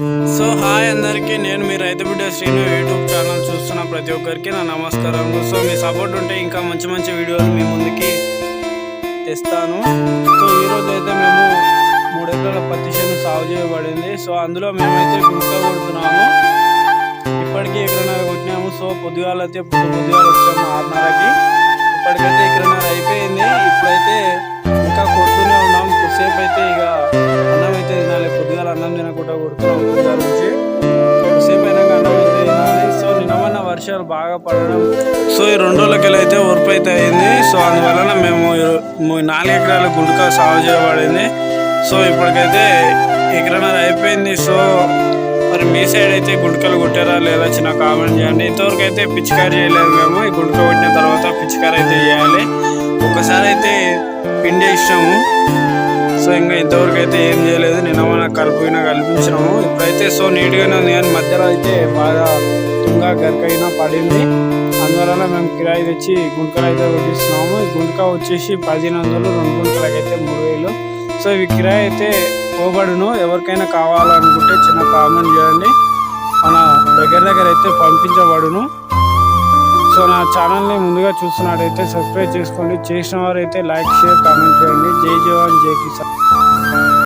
So hi అందరికీ నేను మీ రైతు బిడ్డ శ్రీను యూట్యూబ్ ఛానల్ చూస్తున్న ప్రతి ఒక్కరికి నా నమస్కారం సో మీ సపోర్ట్ ఉంటే ఇంకా మంచి మంచి వీడియోలు మీ ముందుకి తెస్తాను. సో ఈరోజు అయితే మేము మూడు ఎకరాల పత్తి చేను సాగు చేయబడింది. సో అందులో మేమైతే గుంట కొడుతున్నాము. ఇప్పటికీ ఎకరన్నర కొట్టినాము. సో పొద్దుగాల అయితే పొద్దు పొద్దుగాల వచ్చాము ఆరున్నరకి. ఇప్పటికైతే ఎకరన్నర అయిపోయింది. ఇప్పుడైతే ఇంకా కొడుతూనే ఉన్నాం. కొద్దిసేపు అయితే ఇక కొడుతున్నాం నుంచి అయినాక సో వర్షాలు బాగా పడడం. సో ఈ రెండు రోజులకి అయితే ఉరుపు అయితే అయింది. సో అందువలన మేము నాలుగు ఎకరాల గుంటక సాగు చేయబడింది. సో ఇప్పటికైతే ఎకరన్నర అయిపోయింది. సో మరి మీ సైడ్ అయితే గుంటకలు కొట్టారా లేదా చిన్న కామెంట్ చేయండి. ఇంతవరకు అయితే పిచికారి చేయలేదు మేము. ఈ గుంటక కొట్టిన తర్వాత పిచికారి అయితే చేయాలి. ఒకసారి అయితే పిండి ఇష్టము సో ఇంకా ఇంతవరకు అయితే ఏం చేయలేదు. నిన్న కలిపినా కల్పించినాము. ఇప్పుడైతే సో నీట్గానే ఉంది కానీ మధ్యలో అయితే బాగా తుంగ గరికైనా పడింది. అందువలన మేము కిరాయి తెచ్చి గుంటకలు అయితే కొట్టిస్తున్నాము. ఈ గుంటక వచ్చేసి పదిహేను వందలు రెండు గుంటలకి అయితే మూడు వేలు. సో ఇవి కిరాయి అయితే పోబడును. ఎవరికైనా కావాలనుకుంటే చిన్న కామెంట్ చేయండి. మన దగ్గర దగ్గర అయితే పంపించబడును. సో నా ఛానల్ని ముందుగా చూస్తున్నట్టయితే సబ్స్క్రైబ్ చేసుకోండి. చేసిన వారైతే లైక్ షేర్ కామెంట్ చేయండి. జై జవాన్ జై కిసాన్.